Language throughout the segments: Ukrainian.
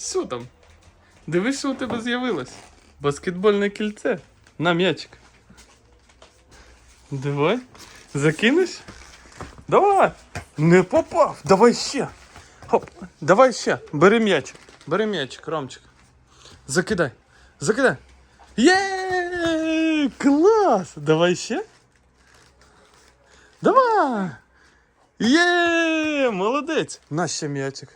Що там? Дивись, що у тебе з'явилось. Баскетбольне кільце. На м'ячик. Давай. Закинеш? Давай. Не попав. Давай ще. Хоп. Давай ще. Бери м'ячик. Бери м'ячик, Ромчик. Закидай. Закидай. Є! Клас! Давай ще. Давай. Є! Молодець. На ще м'ячик.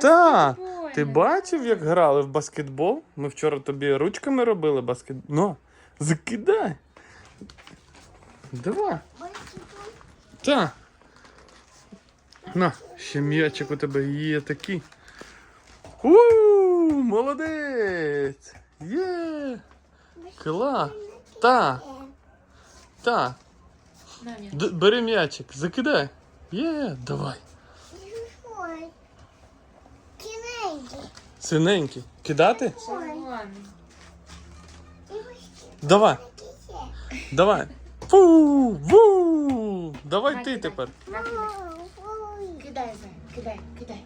Так. Ти бачив, як грали в баскетбол? Ми вчора тобі ручками робили баскетбол. Ну, закидай. Давай. Так. На, ще м'ячик у тебе є такий. У, молодець! Є! Клас! Та, та. Д- бери м'ячик, закидай. Є, давай. Кінейді. Синенький. Кидати? Червоний. Давай, давай. Фу, ву. Давай ти тепер. Кидай, Зай, кидай, кидай.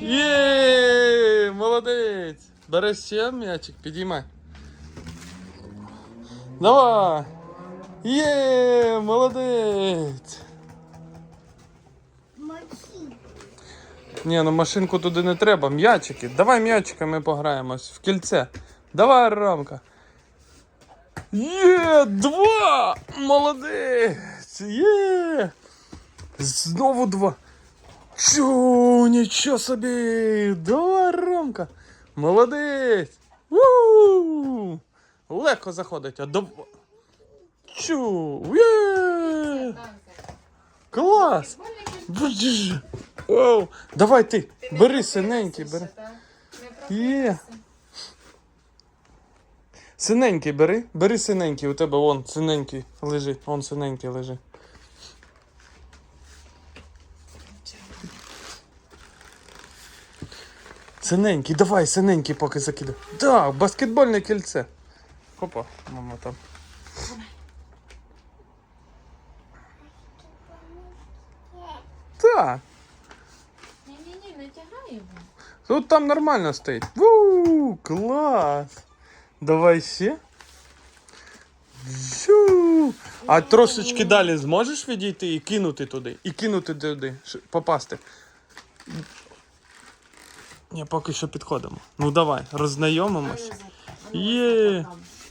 Є, молодець. Бери ще м'ячик, підіймай. Давай. Є, молодець. Ні, ну машинку туди не треба. М'ячики. Давай м'ячиками пограємось в кільце. Давай, Ромка. Є, два! Молодець! Є! Знову два. Чу, нічого собі! Давай, Ромка! Молодець! у Легко заходить, а до. Чу! Є! Клас! Оу, давай ти, бери синенький, бери. Є. Синенький бери, бери синенький, у тебе вон синенький лежить, вон синенький лежить. Синенький, давай, синенький поки закидай. Так, баскетбольне кільце. Хопа, мама там. Так. Ні-ні-ні, не тягай його. Тут там нормально стоїть. Ву, клас. Давай ще. Жу. А трошечки далі зможеш відійти і кинути туди. І кинути туди, попасти. Ні, поки що підходимо. Ну давай, роззнайомимось. Є.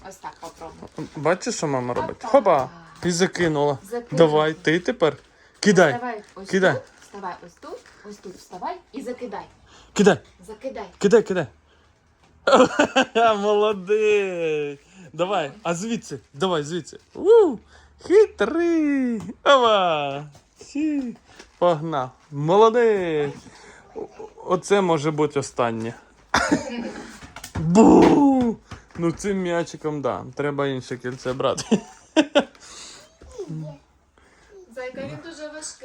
Ось так попробуй. Бачиш, що мама робить? Хопа! І закинула. Закинула. Давай, ти тепер. Кидай, Вставай ось кидай. Вставай ось тут, ось тут вставай і закидай. кидай, Закидай. кидай, кидай. Молодець. Давай, а звідси, давай звідси. У, хитрий. Ова. Сі. Погнав. Молодець. О- Оце може бути останнє. Бу! Ну цим м'ячиком, да. Треба інше кільце брати.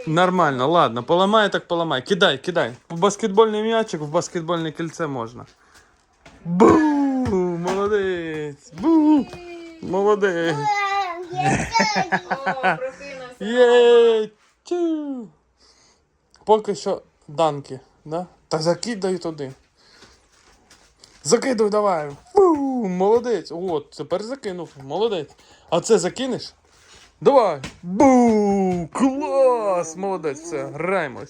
Нормально, ладно, поламай, так поламай. Кидай, кидай. В баскетбольний м'ячик, в баскетбольне кільце можна. Бу! Молодець! Бу! Молодець! О, прокинувся. Є! Тю! Поки що данки, да? Та закидай туди. Закидуй давай. Фу, молодець. От, тепер закинув. Молодець. А це закинеш? Давай. Бу! Клас! Молодець, все, граємось.